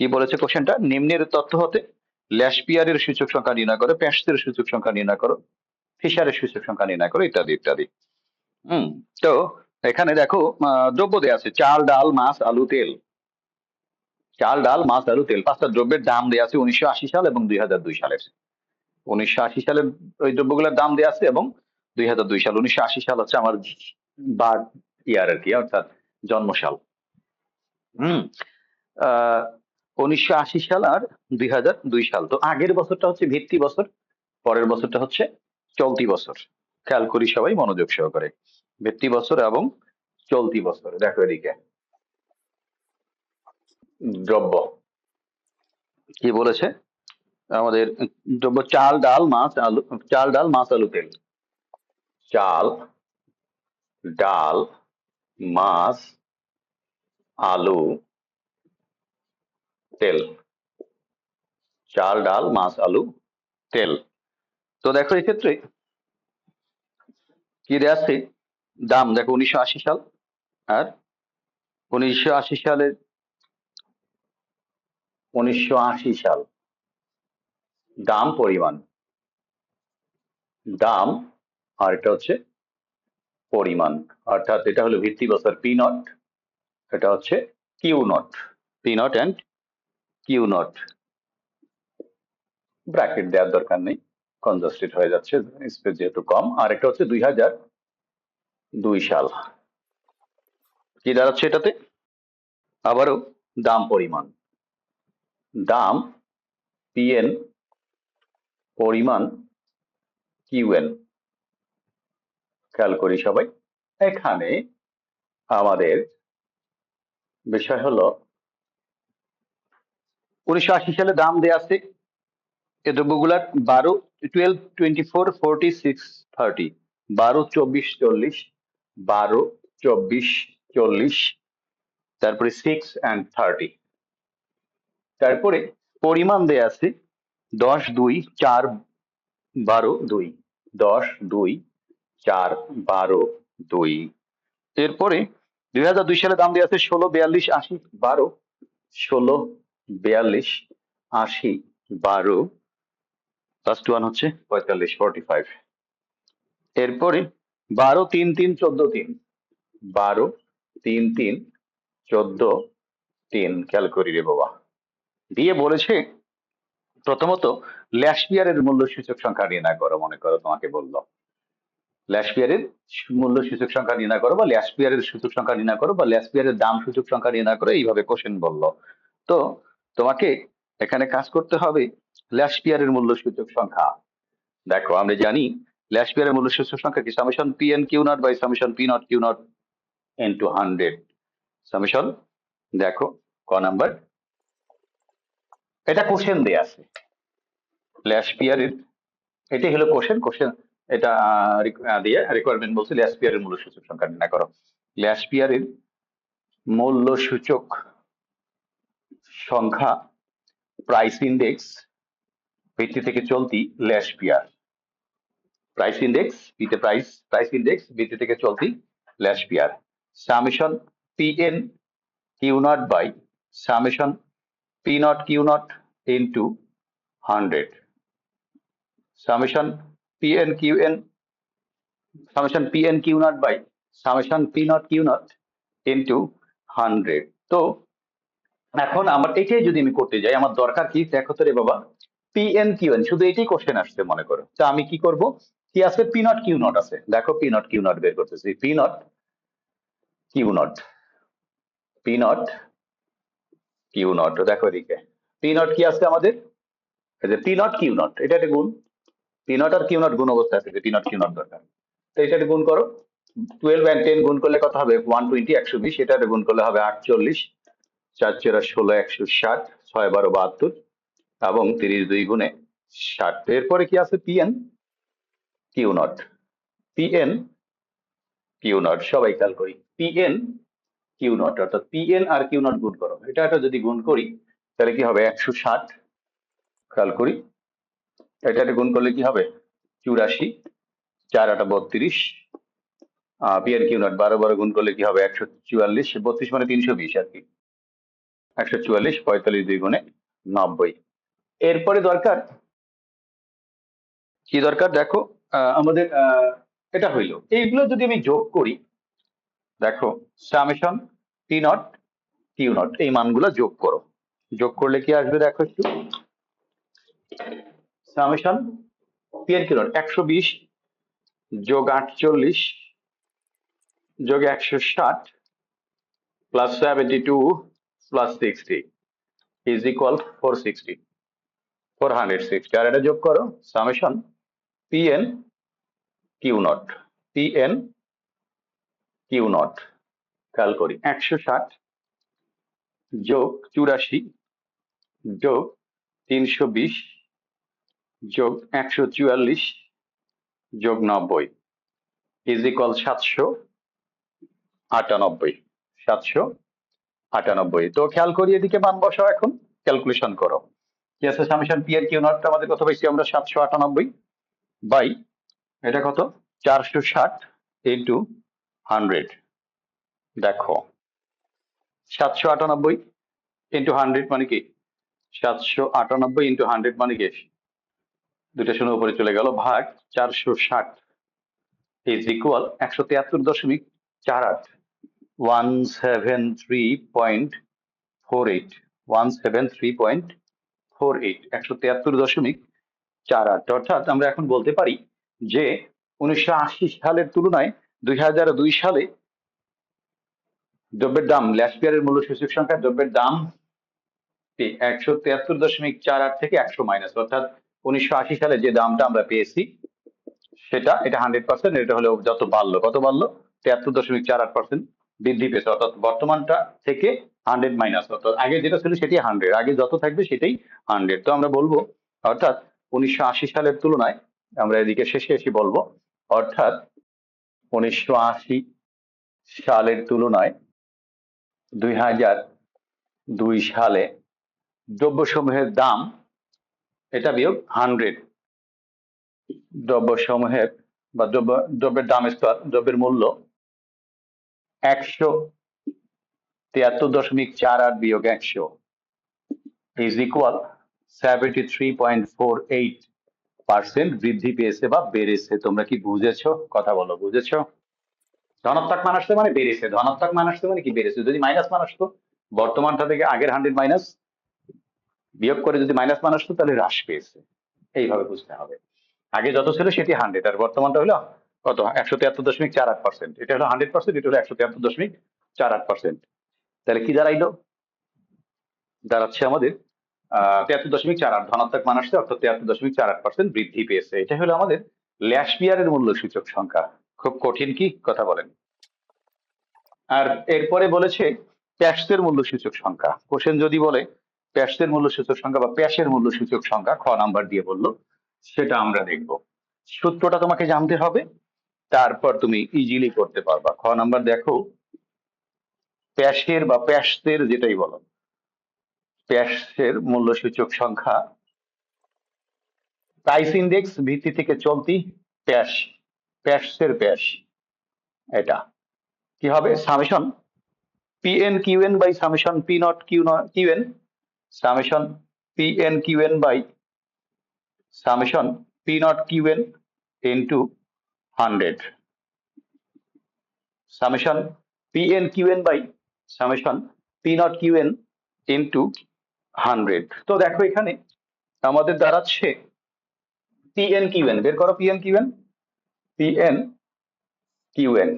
কি বলেছে কোশ্চেনটা? নিম্নের তথ্য হতে ল্যাশপিয়ারের সূচক সংখ্যা নির্ণয় করো, প্যাস্টের সূচক সংখ্যা নির্ণয় করো, ফিশারের সূচক সংখ্যা নির্ণয় করো, ইত্যাদি ইত্যাদি। হুম, তো এখানে দেখো দ্রব্য দেওয়া আছে, চাল, ডাল, মাছ, আলু, তেল। চাল, ডাল, মাছ, আলু, তেল, পাঁচটা দ্রব্যের দাম দেওয়া আছে উনিশশো আশি সাল এবং দুই হাজার দুই সালের। উনিশশো সালের ওই দ্রব্যগুলোর দাম দেওয়া আছে এবং দুই হাজার দুই সাল। উনিশশো আশি সাল হচ্ছে আমার বার্থ ইয়ার আর কি, অর্থাৎ জন্মসাল। হুম উনিশশো আশি সাল আর দুই হাজার দুই সাল। তো আগের বছরটা হচ্ছে ভিত্তি বছর, পরের বছরটা হচ্ছে চলতি বছর। খেয়াল করি সবাই, মনোযোগ সহকারে। ভিত্তি বছর এবং চলতি বছর। দেখো এদিকে। দ্রব্য। কি বলেছে? আমাদের দ্রব্য, চাল, ডাল, মাছ, আলু, চাল, ডাল, মাছ, আলু, তেল। চাল, ডাল, মাছ, আলু তেল। চাল, ডাল, মাছ, আলু, তেল। তো দেখো এই ক্ষেত্রে কি দেয়া আছে? দাম দেখো উনিশশো আশি সাল আর উনিশশো আশি সালের উনিশশো আশি সাল। দাম, পরিমাণ। দাম আর এটা হচ্ছে পরিমাণ। অর্থাৎ এটা হলো ভিত্তি বছর পি নট, এটা হচ্ছে Q nought, P nought and Q nought. Bracket দেওয়ার দরকার নেই কনজাস্টেড হয়ে যাচ্ছে স্পেস যেহেতু কম। আর একটা হচ্ছে দুই হাজার দুই সাল। কি দাঁড়াচ্ছে এটাতে? আবারও দাম পরিমাণ। দাম পিএন পরিমাণ কিউএন খেয়াল করি সবাই। এখানে আমাদের বিষয় হলো উনিশশো আশি সালে দাম দেয়া আছে এ দ্রব্যগুলার বারো twelve twenty four forty six thirty বারো চব্বিশ চল্লিশ, বারো চব্বিশ চল্লিশ, তারপরে সিক্স অ্যান্ড থার্টি তারপরে পরিমাণ দেয়া আছে দশ দুই চার বারো দুই। দশ দুই চার বারো দুই। এরপরে দুই হাজার দুই সালে দাম দেওয়া আছে ষোলো, বিয়াল্লিশ, আশি, বারো, ষোলো বিয়াল্লিশ, আশি, বারো লাস্ট ওয়ান হচ্ছে পঁয়তাল্লিশ ফর্টি ফাইভ এরপরে বারো, তিন তিন, চোদ্দ, তিন। বারো, তিন তিন, চোদ্দ, তিন। খেয়াল করি রে বাবা। দিয়ে বলেছে, প্রথমত ল্যাশপিয়ারের মূল্য সূচক সংখ্যা নির্ণয় করো, মনে করো তোমাকে বলল। ল্যাশপিয়ারের মূল্য সূচক সংখ্যা নির্ণয় করো বা ল্যাশপিয়ারের সূচক সংখ্যা নির্ণয় করো বা ল্যাশপিয়ারের দাম সূচক সংখ্যা নির্ণয় করো, এইভাবে কোশ্চেন বলল। তো তোমাকে এখানে কাজ করতে হবে ল্যাশপিয়ারের মূল্য সূচক সংখ্যা। দেখো, আমরা জানি ল্যাশপিয়ারের মূল্য সূচক সংখ্যা কি? Summation P N Q nought by summation P nought Q nought into hundred summation দেখো, ক নাম্বার এটা কোশ্চেন দেয়া আছে। ল্যাশপিয়ারের এটাই হলো কোশ্চেন কোশ্চেন এটা দিয়ে রিকোয়ারমেন্ট বলছে ল্যাশপিয়ারের মূল্য সূচক সংখ্যা নির্ণয় করো। ল্যাশপিয়ারের মূল্য সূচক সংখ্যা প্রাইস ইন্ডেক্স ভিত্তি থেকে চলতি ল্যাশপিয়ার প্রাইস ইন্ডেক্স ভিত্তি প্রাইস প্রাইস ইন্ডেক্স ভিত্তি থেকে চলতি Laspeyres summation P N Q nought by summation P nought Q nought into hundred summation p n q n summation p n Q nought by summation p nought Q nought into 100 তো এখন আমার এটাই যদি আমি করতে যাই, আমার দরকার কি? দেখো তো রে বাবা পি এন কিউ এন শুধু এটাই কোশ্চেন আসছে মনে করো। তো আমি কি করব? কি আছে পি নট কিউ নট আছে। দেখো পি নট কিউ নট বের করতেছি। P nought Q nought P nought Q nought দেখো এদিকে। পি নট কি আছে আমাদের? এই যে পি নট কিউ নট এটা একটা গুণ। পি নট আর কিউ নট গুণ অবস্থা আছে, যে পি নট কিউ নট দরকার। তো এটা গুণ করো। টুয়েলভ অ্যান্ড টেন গুণ করলে কত হবে? ওয়ান টোয়েন্টি একশো বিশ এটা গুণ করলে হবে আটচল্লিশ। চার চেরা ষোলো, একশো ষাট, ছয় বারো বাহাত্তর এবং তিরিশ দুই গুণে ষাট। এরপরে কি আছে? PN Q naught PN Q naught সবাই খেয়াল করি। পিএন কিউ নট অর্থাৎ পিএন আর কিউ নট গুণ করো। এটা একটা যদি গুণ করি, তাহলে কি হবে? একশো ষাট। খেয়াল করি। এটা গুণ করলে কি হবে? চুরাশি। চার আটা বত্রিশ। পিএন কিউ নট বারো বারো গুণ করলে কি হবে? একশো চুয়াল্লিশ। বত্রিশ মানে তিনশো বিশ আর কি। একশো চুয়াল্লিশ, পঁয়তাল্লিশ দুই গুণে নব্বই। এরপরে দরকার, কি দরকার? দেখো আমাদের এটা হইল। এইগুলো যদি আমি যোগ করি, দেখো সামেশন টি নট কিউ নট এই মানগুলো যোগ করো। যোগ করলে কি আসবে দেখো একটু? সামেশন পি কিউ নট একশো বিশ যোগ আটচল্লিশ যোগ একশো ষাট plus seventy two plus sixty is equal four sixty four hundred sixty আর এটা যোগ করো summation p n q naught p n q naught খেয়াল করি, একশো ষাট যোগ চুরাশি যোগ তিনশো বিশ যোগ একশো চুয়াল্লিশ যোগ নব্বই ইজ ইকুয়াল সাতশো আটানব্বই, সাতশো আটানব্বই। তো খেয়াল করি এদিকে মান বসাও এখন। ক্যালকুলেশন করো। কি আছে? সামেশন পি এর কিউ নটটা আমাদের কত পাইছি আমরা? সাতশো আটানব্বই বাই এটা কত? চারশো ষাট ইন্টু হান্ড্রেড দেখো। সাতশো আটানব্বই ইন্টু হান্ড্রেড মানে কি? সাতশো আটানব্বই ইন্টু হান্ড্রেড মানে কি? দুইটা শূন্য উপরে চলে গেল। ভাগ চারশো ষাট ইজ ইকুয়াল একশো তিয়াত্তর দশমিক চার আট। One seven three point four eight one seven three point four eight একশো তিয়াত্তর দশমিক চার আট অর্থাৎ আমরা এখন বলতে পারি যে উনিশশো আশি সালের তুলনায় দুই হাজার দুই সালে দ্রব্যের দাম ল্যাসপিয়ারের মূল্য সূচক সংখ্যা দ্রব্যের দাম একশো তিয়াত্তর দশমিক চার আট থেকে একশো মাইনাস অর্থাৎ উনিশশো আশি সালে যে দামটা আমরা পেয়েছি, সেটা এটা হান্ড্রেড পার্সেন্ট এটা হলো যত বাড়লো, কত বাড়লো? তিয়াত্তর দশমিক চার আট পার্সেন্ট বৃদ্ধি পেয়েছে। অর্থাৎ বর্তমানটা থেকে হান্ড্রেড মাইনাস অর্থাৎ আগে যেটা ছিল সেটি হান্ড্রেড আগে যত থাকবে সেটাই হান্ড্রেড তো আমরা বলব, অর্থাৎ উনিশশো আশি সালের তুলনায়, আমরা এদিকে শেষে এসে বলব, অর্থাৎ উনিশশো আশি সালের তুলনায় দুই হাজার দুই সালে দ্রব্যসমূহের দাম, এটা বিয়োগ হান্ড্রেড দ্রব্যসমূহের বা দ্রব্য, দ্রব্যের দাম স্তর, দ্রব্যের মূল্য একশো তিয়াত্তর দশমিক চার আট বিয়োগ একশো is equal seventy three point four eight percent বৃদ্ধি পেয়েছে বা বেড়েছে। তোমরা কি বুঝেছ? কথা বলো, বুঝেছ? ধনাত্মক মান আসতে মানে বেড়েছে। ধনাত্মক মান আসতে মানে কি বেড়েছে? যদি মাইনাস মান আসতো, বর্তমানটা থেকে আগের হান্ড্রেড মাইনাস বিয়োগ করে যদি মাইনাস মান আসতো, তাহলে হ্রাস পেয়েছে। এইভাবে বুঝতে হবে। আগে যত ছিল সেটি হান্ড্রেড আর বর্তমানটা হলো কত? একশো তিয়াত্তর দশমিক চার আট পার্সেন্ট এটা হলো হান্ড্রেড পার্সেন্ট এটা হলো একশো তিয়াত্তর দশমিক চার আট পার্সেন্ট তাহলে কি দাঁড়াইলো? দাঁড়াচ্ছে আমাদের তিয়াত্তর দশমিক চার আট, ধনাত্মক মান আসছে, অর্থাৎ তিয়াত্তর দশমিক চার আট পার্সেন্ট বৃদ্ধি পেয়েছে। এটা হলো আমাদের ল্যাশপিয়ারের মূল্য সূচক সংখ্যা। খুব কঠিন কি? কথা বলেন। আর এরপরে বলেছে প্যাসের মূল্য সূচক সংখ্যা। কোশ্চেন যদি বলে প্যাসের মূল্য সূচক সংখ্যা বা প্যাসের মূল্য সূচক সংখ্যা খ নাম্বার দিয়ে বলল, সেটা আমরা দেখব। সূত্রটা তোমাকে জানতে হবে। তারপর তুমি ইজিলি করতে পারবা। খ নাম্বার দেখো, প্যাসের বা প্যাসের যেটাই বলো, প্যাসের মূল্য সূচক সংখ্যা প্রাইস ইন্ডেক্স ভিত্তি থেকে চলতি প্যাস, প্যাসের প্যাস, এটা। কি হবে? Summation p n q n by summation p naught q naught q n summation p n q n by summation p naught q n into hundred summation p n q n by summation p naught q n into hundred তো দেখো এখানে আমাদের দাঁড়াচ্ছে P N Q N বের করো p n q n p n q n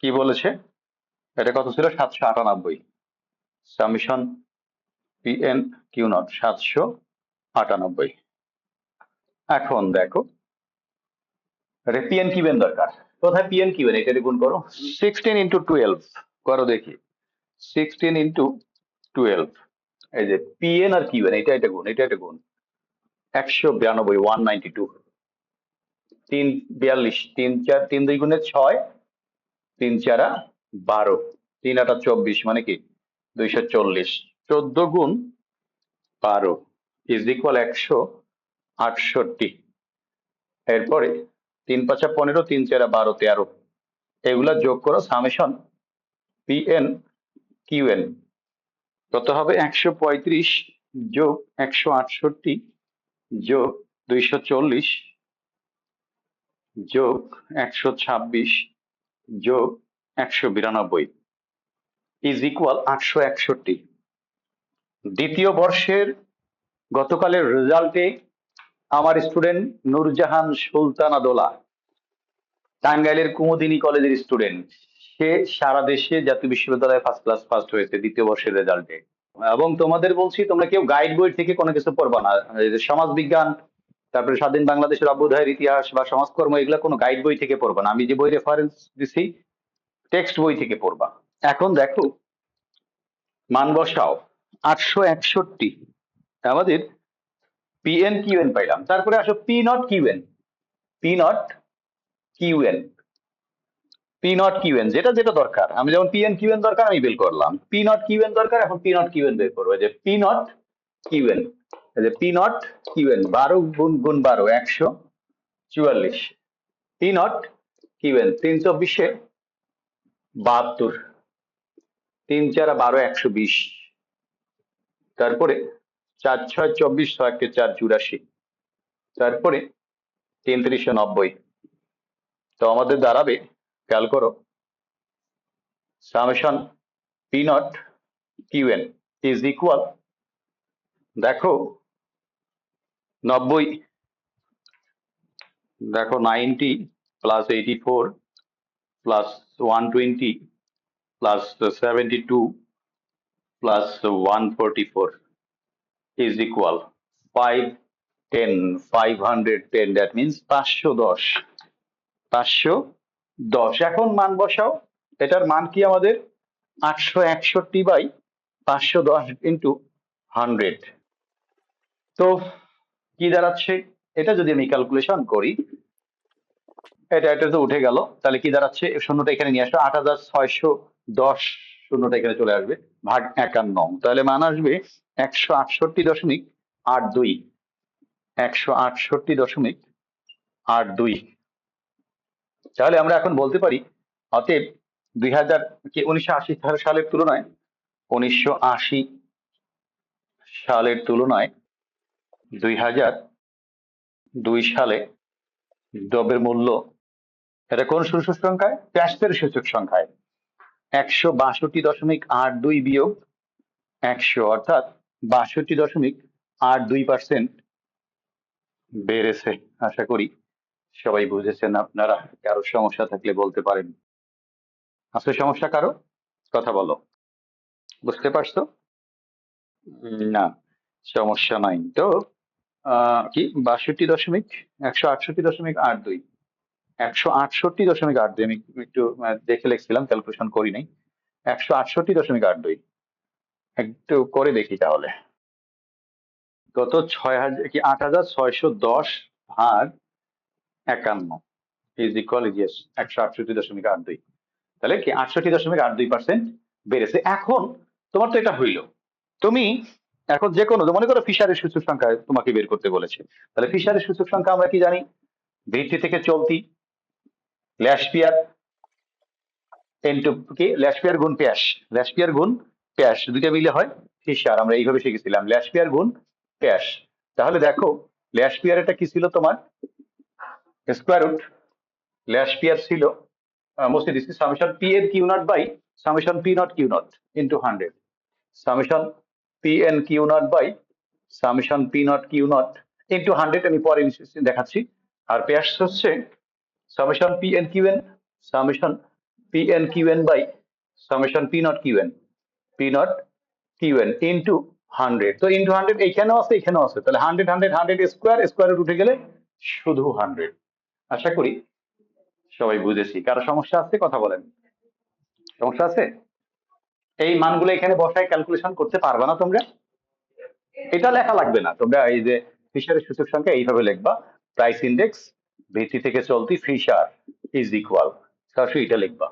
কি বলেছে? এটা কত ছিল? সাতশো আটানব্বই। Summation p n q naught সাতশো আটানব্বই। এখন দেখো এটা পিএন কিউএন দরকার। কোথায় পিএন কিউএন এটা গুণ করো। সিক্সটিন ইন্টু টুয়েলভ করো দেখি। সিক্সটিন ইন্টু টুয়েলভ এই যে পিএন আর কিউএন এটা এটা গুণ, এটা এটা গুণ। একশো বিরানব্বই ওয়ান নাইনটি টু তিন বিয়াল্লিশ, তিন চার, তিন দুই গুণে ছয়, তিন চারা বারো। তিন আটা চব্বিশ মানে কি? দুইশো চল্লিশ। চোদ্দ গুণ বারো ইজ ইকুয়াল একশো আটষট্টি। এরপরে তিন পাঁচা পনেরো, তিন চারা বারো, তেরো। এগুলা যোগ করো summation p n q n কত হবে? একশো পঁয়ত্রিশ যোগ একশো আটষট্টি যোগ দুইশো চল্লিশ যোগ একশো ছাব্বিশ যোগ একশো বিরানব্বই ইজ ইকুয়াল আটশো একষট্টি। দ্বিতীয় বর্ষের গতকালের রেজাল্টে আমার স্টুডেন্ট নূরজাহান সুলতানা দোলা, টাঙ্গাইলের কুমুদিনী কলেজের স্টুডেন্ট। সে সারা দেশে জাতীয় বিশ্ববিদ্যালয়ে ফার্স্ট ক্লাস ফার্স্ট হয়েছে, দ্বিতীয় বর্ষের রেজাল্টে এবং তোমাদের বলছি, তোমরা কেউ গাইড বই থেকে কোনো কিছু পড়বা না। সমাজ বিজ্ঞান, তারপরে স্বাধীন বাংলাদেশের অভ্যুদয়ের ইতিহাস বা সমাজকর্ম, এগুলো কোনো গাইড বই থেকে পড়বা না। আমি যে বই রেফারেন্স দিছি টেক্সট বই থেকে পড়বা। এখন দেখো, মান বসাও, আটশো একষট্টি। আমাদের পিএন কিউএন পাইলাম। তারপরে আসো p naught q n p naught q n p naught q n যেটা যেটা দরকার। আমি যেমন পিএন কিউএন দরকার, আমি বের করলাম। পি নট কিউএন দরকার, এখন পি নট কিউএন বের করব। যে পি নট কিউএন যে পি নট কিউএন বারো গুণ গুণ বারো, একশো চুয়াল্লিশ। পি নট কিউএন তিন চব্বিশে বাহাত্তর। তিন চার বারো, একশো বিশ। তারপরে চার ছয় চব্বিশ ছয় একে চার চুরাশি। তারপরে তিন নব্বই। তো আমাদের দাঁড়াবে, খেয়াল করো, summation p naught q n is equal, দেখো, নব্বই, দেখো ninety plus eighty four plus one twenty plus seventy two plus one forty four. Is equal 510 510 that means 510 510 এখন মান বসাও। এটার মান কি আমাদের? 861 বাই 510 ইনটু 100 তো কি দাঁড়াচ্ছে? এটা যদি আমি ক্যালকুলেশন করি, এটা এটা তো উঠে গেল। তাহলে কি দাঁড়াচ্ছে? শূন্যটা এখানে নিয়ে আসবে আট হাজার ছয়শো দশ শূন্যটা এখানে চলে আসবে। ভাগ একান্ন। তাহলে মান আসবে একশো আটষট্টি দশমিক আট দুই। একশো আটষট্টি দশমিক আট দুই। তাহলে আমরা এখন বলতে পারি, অতএব দুই হাজার উনিশশো আশি সালের তুলনায়, উনিশশো আশি সালের তুলনায় দুই হাজার দুই সালে দ্রব্যের মূল্য, এটা কোন সূচক সংখ্যায়? ক্যাশের সূচক সংখ্যায়। একশো বাষট্টি দশমিক আট দুই বিয়োগ একশো, অর্থাৎ বাষট্টি দশমিক আট দুই পার্সেন্ট বেড়েছে, আশা করি সবাই বুঝেছেন আপনারা, কারও সমস্যা থাকলে বলতে পারেন। আছে সমস্যা কারও? কথা বলো। বুঝতে পারছ? না, সমস্যা নাই। তো কি? বাষট্টি দশমিক একশো আটষট্টি দশমিক আট দুই। একশো আটষট্টি দশমিক আট দুই, আমি একটু দেখে লিখছিলাম ক্যালকুলেশন করি নাই। একশো আটষট্টি দশমিক আট দুই। একটু করে দেখি তাহলে। ছয় হাজার কি, আট হাজার ছয়শো দশ ভাগ একান্ন ইজ ইকুয়াল ইজিএস একশো আটষট্টি দশমিক আট দুই। তাহলে কি, আটষট্টি দশমিক আট দুই পার্সেন্ট বেড়েছে। এখন তোমার তো এটা হইল। তুমি এখন যে কোনো, মনে করো ফিশারের সূচক সংখ্যা তোমাকে বের করতে বলেছে। তাহলে ফিশারের সূচক সংখ্যা আমরা কি জানি? ভিত্তি থেকে চলতি। ল্যাশপিয়ার ইন্টু কি? ল্যাশপিয়ার গুণ প্যাশ ল্যাশপিয়ার গুণ প্যাশ দুইটা মিলে হয় ফিশার। আমরা এইভাবে শিখেছিলাম। ল্যাশপিয়ার গুণ প্যাশ তাহলে দেখো ল্যাশপিয়ার এটা কি ছিল তোমার? Square root. ল্যাশপিয়ার ছিল মুছে দিচ্ছি summation p n q naught by summation p naught q naught into hundred summation p n q naught by summation p naught q naught into hundred আমি পরে দেখাচ্ছি। আর প্যাশ হচ্ছে n summation p n q n by summation p naught q n p naught q n into hundred তো into hundred এইখানেও আছে এখানেও আছে। তাহলে hundred hundred hundred square square উঠে গেলে শুধু হান্ড্রেড আশা করি সবাই বুঝেছি। কারও সমস্যা আছে, কথা বলেন। সমস্যা আছে? এই মানগুলো এখানে বসায় ক্যালকুলেশন করতে পারবে না তোমরা? এটা লেখা লাগবে না। তোমরা এই যে ফিশারের সূচক সংখ্যা এইভাবে লিখবা। প্রাইস ইন্ডেক্স ভিত্তি থেকে চলতি ফিশার ইজ ইকুয়াল। সরাসরি এটা লিখবা।